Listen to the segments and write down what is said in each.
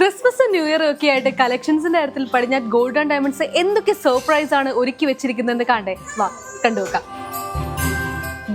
Christmas new year ഒക്കെ ആയിട്ട് കളക്ഷൻസിന്റെ കാര്യത്തിൽ പടിഞ്ഞാൽ ഗോൾഡ് ആൻഡ് ഡയമണ്ട്സ് എന്തൊക്കെ സർപ്രൈസ് ആണ് ഒരുക്കി വെച്ചിരിക്കുന്നത് കണ്ടേ. വാ കണ്ടുവെക്കാം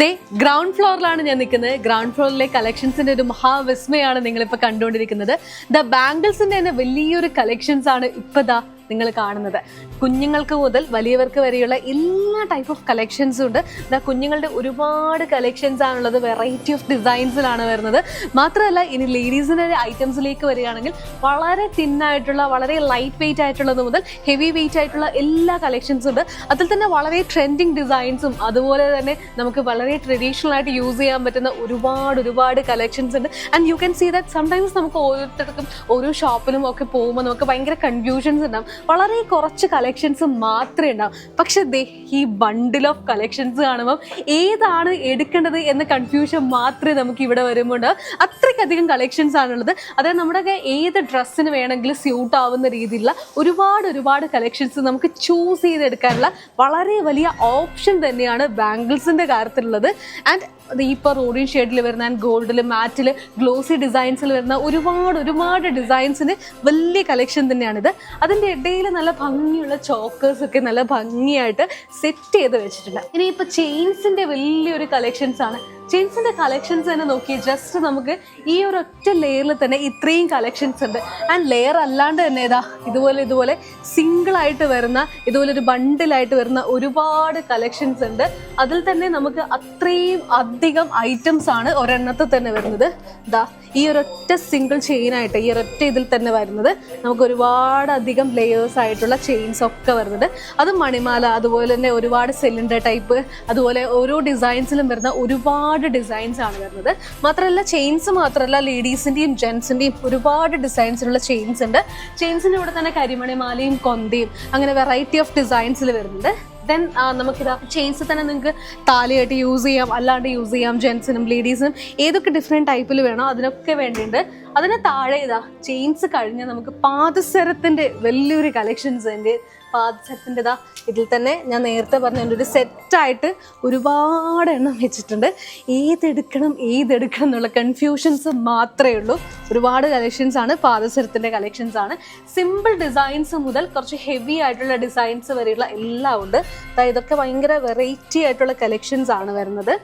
ദേ ഗ്രൗണ്ട് ഫ്ലോറിലാണ് ഞാൻ നിൽക്കുന്നത്. ഗ്രൗണ്ട് ഫ്ലോറിലെ കളക്ഷൻസിന്റെ ഒരു മഹാവിസ്മയാണ് നിങ്ങളിപ്പോൾ കണ്ടുകൊണ്ടിരിക്കുന്നത്. ദ ബാംഗിൾസിന്റെ തന്നെ വലിയൊരു കളക്ഷൻസ് ആണ് ഇപ്പൊ ദാ നിങ്ങൾ കാണുന്നത്. കുഞ്ഞുങ്ങൾക്ക് മുതൽ വലിയവർക്ക് വരെയുള്ള എല്ലാ ടൈപ്പ് ഓഫ് കളക്ഷൻസും ഉണ്ട്. ദാ കുഞ്ഞുങ്ങളുടെ ഒരുപാട് കളക്ഷൻസ് ആണുള്ളത്. വെറൈറ്റി ഓഫ് ഡിസൈൻസിലാണ് വരുന്നത്. മാത്രമല്ല ഇനി ലേഡീസിന്റെ ഐറ്റംസിലേക്ക് വരികയാണെങ്കിൽ വളരെ തിന്നായിട്ടുള്ള വളരെ ലൈറ്റ് വെയിറ്റ് ആയിട്ടുള്ളത് മുതൽ ഹെവി വെയിറ്റ് ആയിട്ടുള്ള എല്ലാ കളക്ഷൻസും ഉണ്ട്. അതിൽ തന്നെ വളരെ ട്രെൻഡിങ് ഡിസൈൻസും അതുപോലെ തന്നെ നമുക്ക് വളരെ ട്രഡീഷണൽ ആയിട്ട് യൂസ് ചെയ്യാൻ പറ്റുന്ന ഒരുപാട് ഒരുപാട് കളക്ഷൻസ് ഉണ്ട്. And you can see that sometimes നമുക്ക് ഓരോരുത്തർക്കും ഓരോ ഷോപ്പിലും ഒക്കെ പോകുമ്പോൾ നമുക്ക് ഭയങ്കര കൺഫ്യൂഷൻസ് ഉണ്ടാവും. വളരെ കുറച്ച് കളക്ഷൻസ് മാത്രമേ ഉണ്ടാവും. പക്ഷെ ദേ ഈ ബണ്ടിൽ ഓഫ് കളക്ഷൻസ് കാണുമ്പം ഏതാണ് എടുക്കേണ്ടത് എന്ന കൺഫ്യൂഷൻ മാത്രമേ നമുക്ക് ഇവിടെ വരുമ്പോൾ ഉണ്ടാവും അത്രയ്ക്കധികം കളക്ഷൻസ് ആണുള്ളത്. അതായത് നമ്മുടെ ഏത് ഡ്രസ്സിന് വേണമെങ്കിലും സ്യൂട്ട് ആവുന്ന രീതിയിലുള്ള ഒരുപാട് ഒരുപാട് കളക്ഷൻസ് നമുക്ക് ചൂസ് ചെയ്തെടുക്കാനുള്ള വളരെ വലിയ ഓപ്ഷൻ തന്നെയാണ് ബാംഗിൾസിന്റെ കാര്യത്തിലുള്ളത്. ആൻഡ് ഇപ്പോൾ റോഡിൻ ഷെയ്ഡിൽ വരുന്ന ഗോൾഡിൽ മാറ്റിൽ ഗ്ലോസി ഡിസൈൻസിൽ വരുന്ന ഒരുപാട് ഒരുപാട് ഡിസൈൻസിന് വലിയ കളക്ഷൻ തന്നെയാണിത്. അതിന്റെ ഇടയിൽ നല്ല ഭംഗിയുള്ള ചോക്കേഴ്സ് ഒക്കെ നല്ല ഭംഗിയായിട്ട് സെറ്റ് ചെയ്ത് വെച്ചിട്ടുണ്ട്. ഇനി ഇപ്പോൾ ചെയിൻസിന്റെ വലിയൊരു കളക്ഷൻസ് ആണ് ചെയിൻസിന്റെ കളക്ഷൻസ് തന്നെ നോക്കി ജസ്റ്റ് നമുക്ക് ഈ ഒരു ഒറ്റ ലെയറിൽ തന്നെ ഇത്രയും കളക്ഷൻസ് ഉണ്ട്. ആൻഡ് ലെയർ അല്ലാണ്ട് തന്നെ ഇതാ ഇതുപോലെ ഇതുപോലെ സിംഗിൾ ആയിട്ട് വരുന്ന ഇതുപോലെ ഒരു ബണ്ടിലായിട്ട് വരുന്ന ഒരുപാട് കളക്ഷൻസ് ഉണ്ട്. അതിൽ തന്നെ നമുക്ക് അത്രയും അധികം ഐറ്റംസ് ആണ് ഒരെണ്ണത്തിൽ തന്നെ വരുന്നത്. ഇതാ ഈ ഒരൊറ്റ സിംഗിൾ ചെയിൻ ആയിട്ട് ഈ ഒരൊറ്റ ഇതിൽ തന്നെ വരുന്നത് നമുക്ക് ഒരുപാട് അധികം ലെയേഴ്സ് ആയിട്ടുള്ള ചെയിൻസ് ഒക്കെ വരുന്നത് അത് മണിമാല അതുപോലെ തന്നെ ഒരുപാട് സിലിണ്ടർ ടൈപ്പ് അതുപോലെ ഓരോ ഡിസൈൻസിലും വരുന്ന ഒരുപാട് ഡിസൈൻസ് ആണ് വരുന്നത്. മാത്രമല്ല ചെയിൻസ് മാത്രമല്ല ലേഡീസിന്റെയും ജെൻസിന്റെയും ഒരുപാട് ഡിസൈൻസിലുള്ള ചെയിൻസ് ഉണ്ട്. ചെയിൻസിന്റെ കൂടെ തന്നെ കരിമണിമാലയും കൊന്തയും അങ്ങനെ വെറൈറ്റി ഓഫ് ഡിസൈൻസിൽ വരുന്നുണ്ട്. ദെൻ നമുക്കിത് ചെയിൻസ് തന്നെ നിങ്ങൾക്ക് താലിയായിട്ട് യൂസ് ചെയ്യാം. അല്ലാണ്ട് യൂസ് ചെയ്യാം. ജെൻസിനും ലേഡീസിനും ഏതൊക്കെ ഡിഫറെന്റ് ടൈപ്പിൽ വേണോ അതിനൊക്കെ വേണ്ടിയിട്ട് അതിന് താഴെ ഇതാ ചെയിൻസ് കഴിഞ്ഞ് നമുക്ക് പാദസരത്തിന്റെ വലിയൊരു കളക്ഷൻസ് ഉണ്ട്. പാദസരത്തിന്റെ ഇതാ ഇതിൽ തന്നെ ഞാൻ നേരത്തെ പറഞ്ഞ എന്റെ ഒരു സെറ്റായിട്ട് ഒരുപാട് എണ്ണം വെച്ചിട്ടുണ്ട്. ഏതെടുക്കണം ഏതെടുക്കണം എന്നുള്ള കൺഫ്യൂഷൻസ് മാത്രമേ ഉള്ളൂ. ഒരുപാട് കളക്ഷൻസ് ആണ്. പാദസരത്തിന്റെ കളക്ഷൻസ് ആണ്. സിമ്പിൾ ഡിസൈൻസ് മുതൽ കുറച്ച് ഹെവി ആയിട്ടുള്ള ഡിസൈൻസ് വരെയുള്ള എല്ലാം ഉണ്ട്. ഇതൊക്കെ ഭയങ്കര വെറൈറ്റി ആയിട്ടുള്ള കളക്ഷൻസ് ആണ് വരുന്നത്.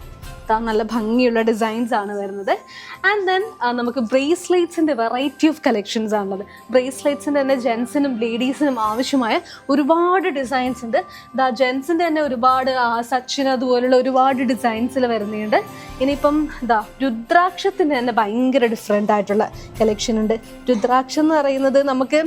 നല്ല ഭംഗിയുള്ള ഡിസൈൻസ് ആണ് വരുന്നത്. ആൻഡ് ദെൻ നമുക്ക് ബ്രേസ്ലെറ്റ്സിന്റെ വെറൈറ്റി ഓഫ് കളക്ഷൻസ് ആണുള്ളത്. ബ്രേസ്ലെറ്റ്സിന്റെ തന്നെ ജെൻസിനും ലേഡീസിനും ആവശ്യമായ ഒരുപാട് ഡിസൈൻസ് ഉണ്ട്. ദാ ജെൻസിന്റെ തന്നെ ഒരുപാട് സച്ചിൻ അതുപോലുള്ള ഒരുപാട് ഡിസൈൻസിൽ വരുന്നുണ്ട് ഇനിയിപ്പം ദാ രുദ്രാക്ഷത്തിന്റെ തന്നെ ഭയങ്കര ഡിഫറെന്റ് ആയിട്ടുള്ള കളക്ഷൻ ഉണ്ട്. രുദ്രാക്ഷം എന്ന് പറയുന്നത് നമുക്ക്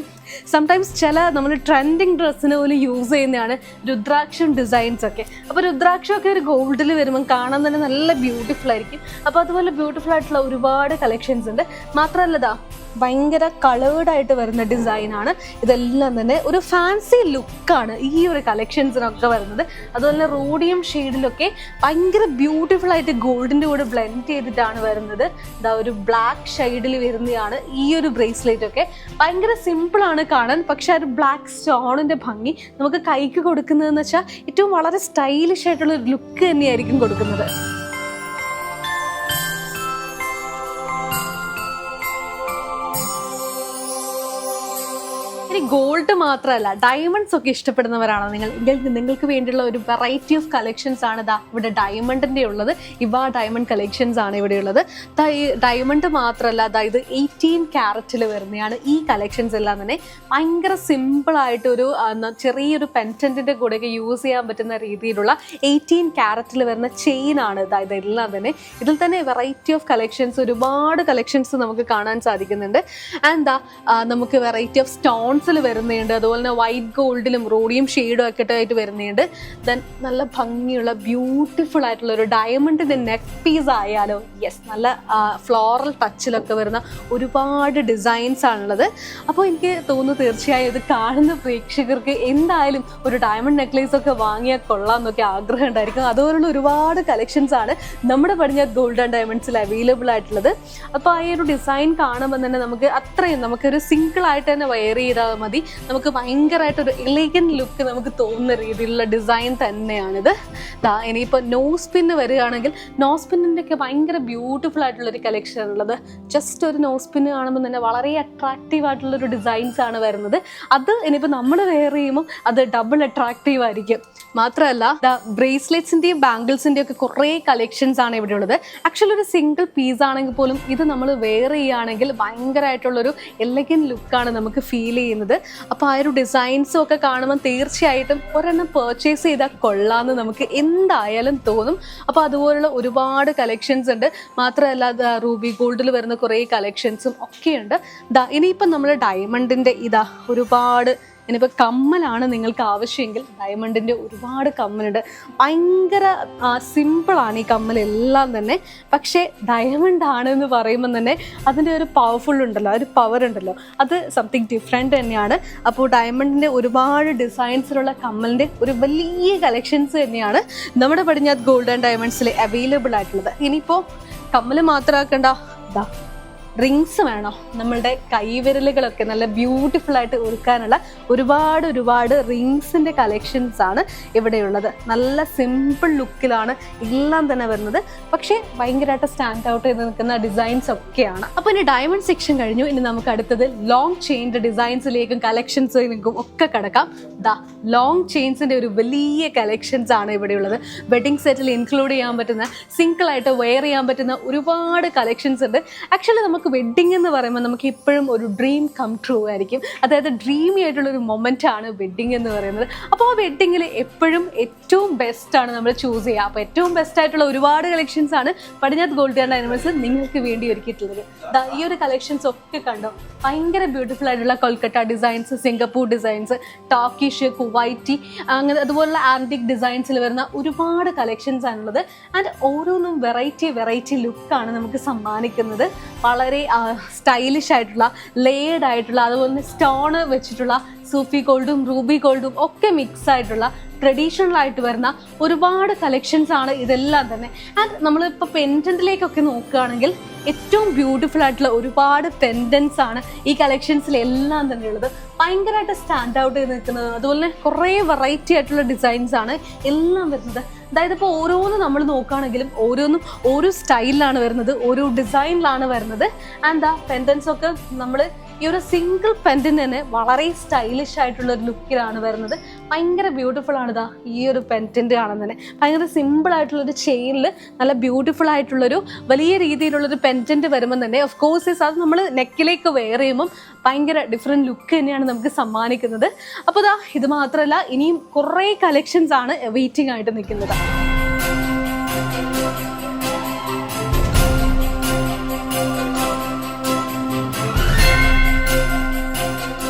സംടൈംസ് ചില നമ്മൾ ട്രെൻഡിങ് ഡ്രസ്സിന് പോലും യൂസ് ചെയ്യുന്നതാണ് രുദ്രാക്ഷം ഡിസൈൻസ് ഒക്കെ. അപ്പോൾ രുദ്രാക്ഷം ഒക്കെ ഒരു ഗോൾഡിൽ വരുമ്പോൾ കാണാൻ തന്നെ നല്ല ബ്യൂട്ടിഫുൾ ആയിരിക്കും. അപ്പോൾ അതുപോലെ ബ്യൂട്ടിഫുൾ ആയിട്ടുള്ള ഒരുപാട് കളക്ഷൻസ് ഉണ്ട്. മാത്രമല്ല ദാ ഭയങ്കര കളേർഡ് ആയിട്ട് വരുന്ന ഡിസൈനാണ് ഇതെല്ലാം തന്നെ ഒരു ഫാൻസി ലുക്കാണ് ഈ ഒരു കളക്ഷൻസിനൊക്കെ വരുന്നത്. അതുപോലെ റോഡിയം ഷെയ്ഡിലൊക്കെ ഭയങ്കര ബ്യൂട്ടിഫുൾ ആയിട്ട് ഗോൾഡിന്റെ കൂടെ ബ്ലെൻഡ് ചെയ്തിട്ടാണ് വരുന്നത്. ഇതാ ഒരു ബ്ലാക്ക് ഷെയ്ഡിൽ വരുന്നതാണ് ഈ ഒരു ബ്രേസ്ലെറ്റ് ഒക്കെ. ഭയങ്കര സിമ്പിൾ ആണ് കാണാൻ. പക്ഷെ ആ ഒരു ബ്ലാക്ക് സ്റ്റോണിന്റെ ഭംഗി നമുക്ക് കൈക്ക് കൊടുക്കുന്നതെന്ന് വെച്ചാൽ ഏറ്റവും വളരെ സ്റ്റൈലിഷ് ആയിട്ടുള്ള ഒരു ലുക്ക് തന്നെയായിരിക്കും കൊടുക്കുന്നത്. ഇനി ഗോൾഡ് മാത്രമല്ല ഡയമണ്ട്സ് ഒക്കെ ഇഷ്ടപ്പെടുന്നവരാണോ നിങ്ങൾ? നിങ്ങൾക്ക് വേണ്ടിയുള്ള ഒരു വെറൈറ്റി ഓഫ് കളക്ഷൻസ് ആണ് ഇതാ ഇവിടെ ഡയമണ്ടിന്റെ ഉള്ളത്. ഇവ ഡയമണ്ട് കളക്ഷൻസ് ആണ് ഇവിടെ ഉള്ളത്. ഡയമണ്ട് മാത്രമല്ല ദാ ഇത് എയ്റ്റീൻ ക്യാരറ്റിൽ വരുന്നതാണ് ഈ കളക്ഷൻസ് എല്ലാം തന്നെ ഭയങ്കര ന- ചെറിയൊരു പെന്റന്റിന്റെ കൂടെയൊക്കെ യൂസ് ചെയ്യാൻ പറ്റുന്ന രീതിയിലുള്ള എയ്റ്റീൻ ക്യാരറ്റിൽ വരുന്ന ചെയിൻ ആണ് ദാ എല്ലാം തന്നെ. ഇതിൽ തന്നെ വെറൈറ്റി ഓഫ് കളക്ഷൻസ് ഒരുപാട് കളക്ഷൻസ് നമുക്ക് കാണാൻ സാധിക്കുന്നുണ്ട്. ആൻഡ് നമുക്ക് വെറൈറ്റി ഓഫ് സ്റ്റോൺസിൽ വരുന്നുണ്ട് അതുപോലെ തന്നെ വൈറ്റ് ഗോൾഡിലും റോഡിയും ഷെയ്ഡും ഒക്കെ ആയിട്ട് വരുന്നുണ്ട് ദെൻ നല്ല ഭംഗിയുള്ള ബ്യൂട്ടിഫുൾ ആയിട്ടുള്ള ഒരു ഡയമണ്ടിന്റെ നെക്ക് പീസ് ആയാലോ യെസ് നല്ല ഫ്ലോറൽ ടച്ചിലൊക്കെ വരുന്ന ഒരുപാട് ഡിസൈൻസ് ആണുള്ളത്. അപ്പോൾ എനിക്ക് തോന്നുന്നു തീർച്ചയായും ഇത് കാണുന്ന പ്രേക്ഷകർക്ക് എന്തായാലും ഒരു ഡയമണ്ട് നെക്ലേസ് ഒക്കെ വാങ്ങിയാൽ കൊള്ളാം എന്നൊക്കെ ആഗ്രഹം ഉണ്ടായിരിക്കും. അതുപോലുള്ള ഒരുപാട് കളക്ഷൻസ് ആണ് നമ്മുടെ പടിഞ്ഞാറ് ഗോൾഡ് ആൻഡ് ഡയമണ്ട്സിൽ അവൈലബിൾ ആയിട്ടുള്ളത്. അപ്പോൾ ആ ഒരു ഡിസൈൻ കാണുമ്പോൾ തന്നെ നമുക്ക് അത്രയും നമുക്കൊരു സിംഗിൾ ആയിട്ട് തന്നെ വെയർ ചെയ്താൽ മതി. നമുക്ക് ഭയങ്കരമായിട്ടൊരു എലിഗൻ ലുക്ക് നമുക്ക് തോന്നുന്ന രീതിയിലുള്ള ഡിസൈൻ തന്നെയാണിത്. ഇനിയിപ്പോൾ നോസ് പിന്ന് വരികയാണെങ്കിൽ നോസ് പിന്നിന്റെ ഒക്കെ ഭയങ്കര ബ്യൂട്ടിഫുൾ ആയിട്ടുള്ളൊരു കളക്ഷൻ ഉള്ളത് ജസ്റ്റ് ഒരു നോസ് പിന്ന് കാണുമ്പോൾ തന്നെ വളരെ അട്രാക്റ്റീവ് ആയിട്ടുള്ളൊരു ഡിസൈൻസ് ആണ് വരുന്നത്. അത് ഇനിയിപ്പോൾ നമ്മൾ വെയർ ചെയ്യുമ്പോൾ അത് ഡബിൾ അട്രാക്റ്റീവ് ആയിരിക്കും. മാത്രമല്ല ബ്രേസ്ലെറ്റ്സിന്റെയും ബാംഗിൾസിന്റെയും ഒക്കെ കുറേ കളക്ഷൻസ് ആണ് ഇവിടെ ഉള്ളത്. ആക്ച്വലി ഒരു സിംഗിൾ പീസ് ആണെങ്കിൽ പോലും ഇത് നമ്മൾ വെയർ ചെയ്യുകയാണെങ്കിൽ ഭയങ്കരമായിട്ടുള്ളൊരു എലഗൻ ലുക്കാണ് നമുക്ക് ഫീൽ ചെയ്യുന്നത്. അപ്പോൾ ആ ഒരു ഡിസൈൻസും ഒക്കെ കാണുമ്പോൾ തീർച്ചയായിട്ടും ഒരെണ്ണം പർച്ചേസ് ചെയ്താൽ കൊള്ളാമെന്ന് നമുക്ക് എന്തായാലും തോന്നും. അപ്പോൾ അതുപോലുള്ള ഒരുപാട് കളക്ഷൻസ് ഉണ്ട്. മാത്രമല്ല റൂബി ഗോൾഡിൽ വരുന്ന കുറേ കളക്ഷൻസും ഒക്കെയുണ്ട്. ഇനിയിപ്പം നമ്മൾ ഡയമണ്ടിന്റെ ഇതാ ഒരുപാട് ഇനിയിപ്പോൾ കമ്മലാണ് നിങ്ങൾക്ക് ആവശ്യമെങ്കിൽ ഡയമണ്ടിന്റെ ഒരുപാട് കമ്മലുണ്ട്. ഭയങ്കര സിമ്പിളാണ് ഈ കമ്മലെല്ലാം തന്നെ. പക്ഷേ ഡയമണ്ട് ആണ് എന്ന് പറയുമ്പോൾ തന്നെ അതിന്റെ ഒരു പവർഫുൾ ഉണ്ടല്ലോ ഒരു പവർ ഉണ്ടല്ലോ. അത് സംതിങ് ഡിഫറെന്റ് തന്നെയാണ്. അപ്പോൾ ഡയമണ്ടിന്റെ ഒരുപാട് ഡിസൈൻസിലുള്ള കമ്മലിന്റെ ഒരു വലിയ കളക്ഷൻസ് തന്നെയാണ് നമ്മുടെ പടിഞ്ഞാത്ത് ഗോൾഡ് ആൻഡ് ഡയമണ്ട്സിൽ അവൈലബിൾ ആയിട്ടുള്ളത്. ഇനിയിപ്പോൾ കമ്മൽ മാത്രമാക്കണ്ട ഇതാ റിങ്സ് വേണോ? നമ്മളുടെ കൈവിരലുകളൊക്കെ നല്ല ബ്യൂട്ടിഫുൾ ആയിട്ട് ഒരുക്കാനുള്ള ഒരുപാട് ഒരുപാട് റിങ്സിന്റെ കളക്ഷൻസ് ആണ് ഇവിടെയുള്ളത്. നല്ല സിമ്പിൾ ലുക്കിലാണ് എല്ലാം തന്നെ വരുന്നത്. പക്ഷേ ഭയങ്കരമായിട്ട് സ്റ്റാൻഡ് ഔട്ട് ചെയ്ത് നിൽക്കുന്ന ഡിസൈൻസ് ഒക്കെയാണ്. അപ്പോൾ ഇനി ഡയമണ്ട് സെക്ഷൻ കഴിഞ്ഞു. ഇനി നമുക്ക് അടുത്തത് ലോങ് ചെയിന്റെ ഡിസൈൻസിലേക്കും കളക്ഷൻസിലേക്കും ഒക്കെ കിടക്കാം. ദാ ലോങ് ചെയിൻസിന്റെ ഒരു വലിയ കളക്ഷൻസ് ആണ് ഇവിടെയുള്ളത്. വെഡിങ് സെറ്റിൽ ഇൻക്ലൂഡ് ചെയ്യാൻ പറ്റുന്ന സിംഗിൾ ആയിട്ട് വെയർ ചെയ്യാൻ പറ്റുന്ന ഒരുപാട് കളക്ഷൻസ് ഉണ്ട്. ആക്ച്വലി നമുക്ക് വെഡ്ഡിംഗ് എന്ന് പറയുമ്പോൾ നമുക്ക് എപ്പോഴും ഒരു ഡ്രീം കം ട്രൂ ആയിരിക്കും. അതായത് ഡ്രീമി ആയിട്ടുള്ള ഒരു മൊമെന്റ് ആണ് വെഡ്ഡിംഗ് എന്ന് പറയുന്നത്. അപ്പോൾ ആ വെഡ്ഡിങ്ങിൽ എപ്പോഴും ഏറ്റവും ബെസ്റ്റ് ആണ് നമ്മൾ ചൂസ് ചെയ്യുക. അപ്പോൾ ഏറ്റവും ബെസ്റ്റ് ആയിട്ടുള്ള ഒരുപാട് കളക്ഷൻസ് ആണ് പടിഞ്ഞാത്ത് ഗോൾഡ് ആൻഡ് ആനിമൽസ് നിങ്ങൾക്ക് വേണ്ടി ഒരുക്കിയിട്ടുള്ളത്. ഈ ഒരു കളക്ഷൻസ് ഒക്കെ കണ്ടോ? ഭയങ്കര ബ്യൂട്ടിഫുൾ ആയിട്ടുള്ള Kolkata designs Singapore designs Turkish Kuwaiti അങ്ങനെ അതുപോലുള്ള ആന്റിക് ഡിസൈൻസിൽ വരുന്ന ഒരുപാട് കളക്ഷൻസ് ആണുള്ളത്. ആൻഡ് ഓരോന്നും വെറൈറ്റി വെറൈറ്റി ലുക്കാണ് നമുക്ക് സമ്മാനിക്കുന്നത്. വളരെ സ്റ്റൈലിഷ് ആയിട്ടുള്ള ലേഡ് ആയിട്ടുള്ള അതുപോലെ തന്നെ സ്റ്റോണ് വെച്ചിട്ടുള്ള സൂഫി ഗോൾഡും റൂബി ഗോൾഡും ഒക്കെ മിക്സ് ആയിട്ടുള്ള ട്രഡീഷണൽ ആയിട്ട് വരുന്ന ഒരുപാട് കളക്ഷൻസ് ആണ് ഇതെല്ലാം തന്നെ. ആൻഡ് നമ്മളിപ്പോൾ പെൻഡന്റിലേക്കൊക്കെ നോക്കുകയാണെങ്കിൽ ഏറ്റവും ബ്യൂട്ടിഫുൾ ആയിട്ടുള്ള ഒരുപാട് പെൻഡൻസ് ആണ് ഈ കളക്ഷൻസിൽ എല്ലാം തന്നെ ഉള്ളത്. ഭയങ്കരമായിട്ട് സ്റ്റാൻഡ് ഔട്ട് ചെയ്ത് നിൽക്കുന്നത്. അതുപോലെ തന്നെ കുറേ വെറൈറ്റി ആയിട്ടുള്ള ഡിസൈൻസ് ആണ് എല്ലാം വരുന്നത്. അതായത് ഇപ്പോൾ ഓരോന്ന് നമ്മൾ നോക്കുകയാണെങ്കിലും ഓരോന്നും ഓരോ സ്റ്റൈലിലാണ് വരുന്നത് ഓരോ ഡിസൈനിലാണ് വരുന്നത്. ആൻഡ് ആ പെൻഡൻസ് ഒക്കെ നമ്മൾ ഈ ഒരു സിംഗിൾ പെൻഡിന് തന്നെ വളരെ സ്റ്റൈലിഷ് ആയിട്ടുള്ള ഒരു ലുക്കിലാണ് വരുന്നത്. ഭയങ്കര ബ്യൂട്ടിഫുൾ ആണ് ഇതാ ഈ ഒരു പെന്റിന്റെ കാണുന്നത് ഭയങ്കര സിമ്പിൾ ആയിട്ടുള്ളൊരു ചെയിനിൽ നല്ല ബ്യൂട്ടിഫുൾ ആയിട്ടുള്ളൊരു വലിയ രീതിയിലുള്ളൊരു പെന്റന്റ് വരുമ്പോൾ തന്നെ ഓഫ് കോഴ്സ് അത് നമ്മൾ നെക്കിലേക്ക് വെയർ ചെയ്യുമ്പം ഭയങ്കര ഡിഫറെന്റ് ലുക്ക് തന്നെയാണ് നമുക്ക് സമ്മാനിക്കുന്നത്. അപ്പോൾ ഇതാ ഇത് മാത്രമല്ല ഇനിയും കുറേ കളക്ഷൻസ് ആണ് വെയിറ്റിംഗ് ആയിട്ട് നിൽക്കുന്നത്.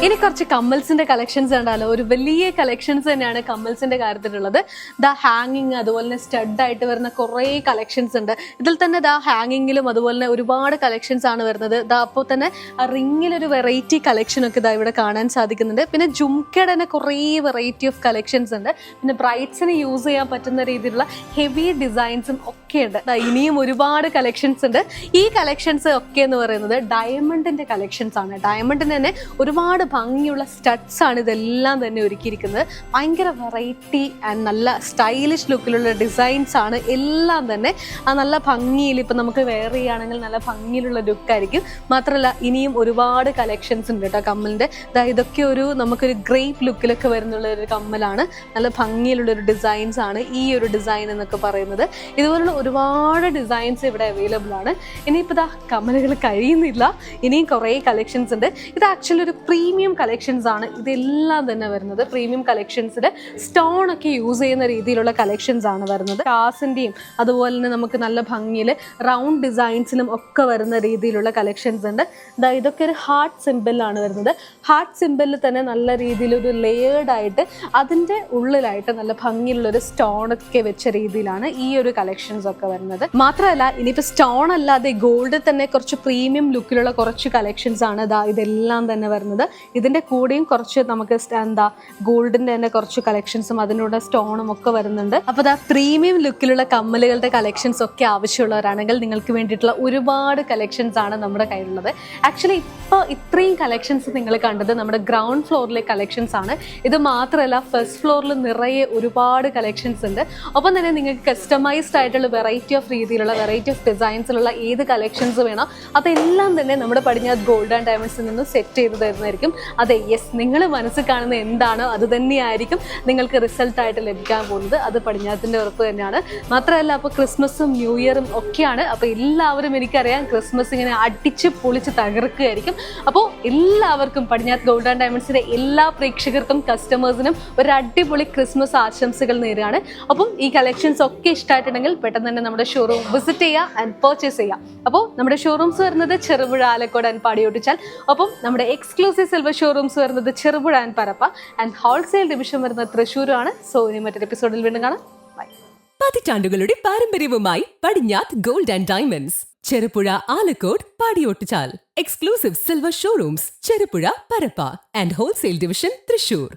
ഇനി കുറച്ച് കമ്മൽസിന്റെ കളക്ഷൻസ് ഉണ്ടല്ലോ ഒരു വലിയ കളക്ഷൻസ് തന്നെയാണ് കമ്മൽസിന്റെ കാര്യത്തിലുള്ളത്. ദ ഹാങ്ങിങ് അതുപോലെ തന്നെ സ്റ്റഡ് ആയിട്ട് വരുന്ന കുറേ കളക്ഷൻസ് ഉണ്ട്. ഇതിൽ തന്നെ ദ ഹാങ്ങിങ്ങിലും അതുപോലെ തന്നെ ഒരുപാട് കളക്ഷൻസ് ആണ് വരുന്നത്. ദാ അപ്പോൾ തന്നെ റിങ്ങിലൊരു വെറൈറ്റി കളക്ഷൻ ഒക്കെ ഇതാ ഇവിടെ കാണാൻ സാധിക്കുന്നുണ്ട്. പിന്നെ ജുംക്കയുടെ തന്നെ കുറേ വെറൈറ്റി ഓഫ് കളക്ഷൻസ് ഉണ്ട്. പിന്നെ ബ്രൈറ്റ്സിന് യൂസ് ചെയ്യാൻ പറ്റുന്ന രീതിയിലുള്ള ഹെവി ഡിസൈൻസും ഒക്കെ ദാ ഇനിയും ഒരുപാട് കളക്ഷൻസ് ഉണ്ട്. ഈ കളക്ഷൻസ് ഒക്കെ എന്ന് പറയുന്നത് ഡയമണ്ടിന്റെ കളക്ഷൻസ് ആണ്. ഡയമണ്ടിന് തന്നെ ഒരുപാട് ഭംഗിയുള്ള സ്റ്റഡ്സ് ആണ് ഇതെല്ലാം തന്നെ ഒരുക്കിയിരിക്കുന്നത്. ഭയങ്കര വെറൈറ്റി ആൻഡ് നല്ല സ്റ്റൈലിഷ് ലുക്കിലുള്ള ഡിസൈൻസ് ആണ് എല്ലാം തന്നെ. ആ നല്ല ഭംഗിയിൽ ഇപ്പം നമുക്ക് വെയർ ചെയ്യുകയാണെങ്കിൽ നല്ല ഭംഗിയിലുള്ള ലുക്കായിരിക്കും മാത്രമല്ല ഇനിയും ഒരുപാട് കളക്ഷൻസ് ഉണ്ട് കേട്ടോ കമ്മലിന്റെ ഇതൊക്കെ ഒരു നമുക്കൊരു ഗ്രേപ്പ് ലുക്കിലൊക്കെ വരുന്നുള്ള ഒരു കമ്മലാണ്. നല്ല ഭംഗിയിലുള്ള ഒരു ഡിസൈൻസ് ആണ് ഈ ഒരു ഡിസൈൻ എന്നൊക്കെ പറയുന്നത്. ഇതുപോലുള്ള ഒരുപാട് ഡിസൈൻസ് ഇവിടെ അവൈലബിൾ ആണ്. ഇനിയിപ്പോൾ ഇതാ കമ്മലുകൾ കഴിയുന്നില്ല. ഇനിയും കുറേ കളക്ഷൻസ് ഉണ്ട്. ഇത് ആക്ച്വലി ഒരു പ്രീമിയം കളക്ഷൻസ് ആണ്. ഇതെല്ലാം തന്നെ വരുന്നത്. പ്രീമിയം കളക്ഷൻസിൽ സ്റ്റോൺ ഒക്കെ യൂസ് ചെയ്യുന്ന രീതിയിലുള്ള കളക്ഷൻസ് ആണ് വരുന്നത്. കാസിന്റെയും അതുപോലെ തന്നെ നമുക്ക് നല്ല ഭംഗിയിൽ റൗണ്ട് ഡിസൈൻസിലും ഒക്കെ വരുന്ന രീതിയിലുള്ള കളക്ഷൻസ് ഉണ്ട്. ഇതാ ഇതൊക്കെ ഒരു ഹാർട്ട് സിമ്പിളാണ് വരുന്നത്. ഹാർട്ട് സിമ്പിളിൽ തന്നെ നല്ല രീതിയിലൊരു ലെയേർഡ് ആയിട്ട് അതിന്റെ ഉള്ളിലായിട്ട് നല്ല സ്റ്റോൺ ഒക്കെ വെച്ച രീതിയിലാണ് ഈ ഒരു കളക്ഷൻസ് ഒക്കെ വരുന്നത്. മാത്രമല്ല ഇനിയിപ്പോൾ സ്റ്റോൺ അല്ലാതെ ഗോൾഡ് തന്നെ കുറച്ച് പ്രീമിയം ലുക്കിലുള്ള കുറച്ച് കളക്ഷൻസ് ആണ് ഇതാ ഇതെല്ലാം തന്നെ വരുന്നത്. ഇതിന്റെ കൂടെയും കുറച്ച് നമുക്ക് എന്താ ഗോൾഡിന്റെ തന്നെ കുറച്ച് കളക്ഷൻസും അതിനൂടെ സ്റ്റോണും ഒക്കെ വരുന്നുണ്ട്. അപ്പോൾ ഇതാ പ്രീമിയം ലുക്കിലുള്ള കമ്മലുകളുടെ കളക്ഷൻസ് ഒക്കെ ആവശ്യമുള്ളവരാണെങ്കിൽ നിങ്ങൾക്ക് വേണ്ടിയിട്ടുള്ള ഒരുപാട് കളക്ഷൻസ് ആണ് നമ്മുടെ കയ്യിലുള്ളത്. ആക്ച്വലി ഇപ്പോൾ ഇത്രയും കളക്ഷൻസ് നിങ്ങൾ കണ്ടത് നമ്മുടെ ഗ്രൗണ്ട് ഫ്ലോറിലെ കളക്ഷൻസ് ആണ്. ഇത് മാത്രമല്ല ഫസ്റ്റ് ഫ്ലോറിൽ നിറയെ ഒരുപാട് കളക്ഷൻസ് ഉണ്ട്. ഒപ്പം തന്നെ നിങ്ങൾക്ക് കസ്റ്റമൈസ്ഡ് ആയിട്ടുള്ള വെറൈറ്റി ഓഫ് രീതിയിലുള്ള വെറൈറ്റി ഓഫ് ഡിസൈൻസിലുള്ള ഏത് കളക്ഷൻസ് വേണോ അതെല്ലാം തന്നെ നമ്മുടെ പടിഞ്ഞാറ് ഗോൾഡ് ആൻഡ് ഡയമണ്ട്സിൽ നിന്ന് സെറ്റ് ചെയ്ത് തരുന്നതായിരിക്കും. അതെ യെസ് നിങ്ങൾ മനസ്സിൽ കാണുന്ന എന്താണോ അത് തന്നെയായിരിക്കും നിങ്ങൾക്ക് റിസൾട്ട് ആയിട്ട് ലഭിക്കാൻ പോകുന്നത്. അത് പടിഞ്ഞാറത്തിന്റെ ഉറപ്പ് തന്നെയാണ്. മാത്രമല്ല അപ്പോൾ ക്രിസ്മസും ന്യൂ ഇയറും ഒക്കെയാണ്. അപ്പോൾ എല്ലാവരും എനിക്കറിയാം ക്രിസ്മസ് ഇങ്ങനെ അടിച്ച് പൊളിച്ച് തകർക്കുകയായിരിക്കും. അപ്പോൾ എല്ലാവർക്കും പടിഞ്ഞാറ് ഗോൾഡ് ആൻഡ് ഡയമണ്ട്സിന്റെ എല്ലാ പ്രേക്ഷകർക്കും കസ്റ്റമേഴ്സിനും ഒരു അടിപൊളി ക്രിസ്മസ് ആശംസകൾ നേരുകയാണ്. അപ്പം ഈ കളക്ഷൻസ് ഒക്കെ ഇഷ്ടമായിട്ടുണ്ടെങ്കിൽ പെട്ടെന്ന് തന്നെ നമ്മുടെ ഷോറൂം വിസിറ്റ് ചെയ്യുക ആൻഡ് പർച്ചേസ് ചെയ്യുക അപ്പോൾ നമ്മുടെ ഷോറൂംസ് വരുന്നത് ചെറുപുഴ ആലക്കോട് ആൻഡ് പാടിയൊട്ടിച്ചാൽ. ഒപ്പം നമ്മുടെ എക്സ്ക്ലൂസീവ് സിൽവർ ഷോറൂംസ് വരുന്നത് Cherupuzha and Parappa. And wholesale division വരുന്നത് തൃശ്ശൂരാണ് സോ ഇനി മറ്റൊരു എപ്പിസോഡിൽ വീണ്ടും കാണാം. ബൈ പതിറ്റാണ്ടുകളുടെ പാരമ്പര്യവുമായി പടിഞ്ഞാത്ത് gold and diamonds Cherupuzha Alakode Padiyottuchal. Exclusive silver showrooms Cherupuzha Parappa. And wholesale division Thrissur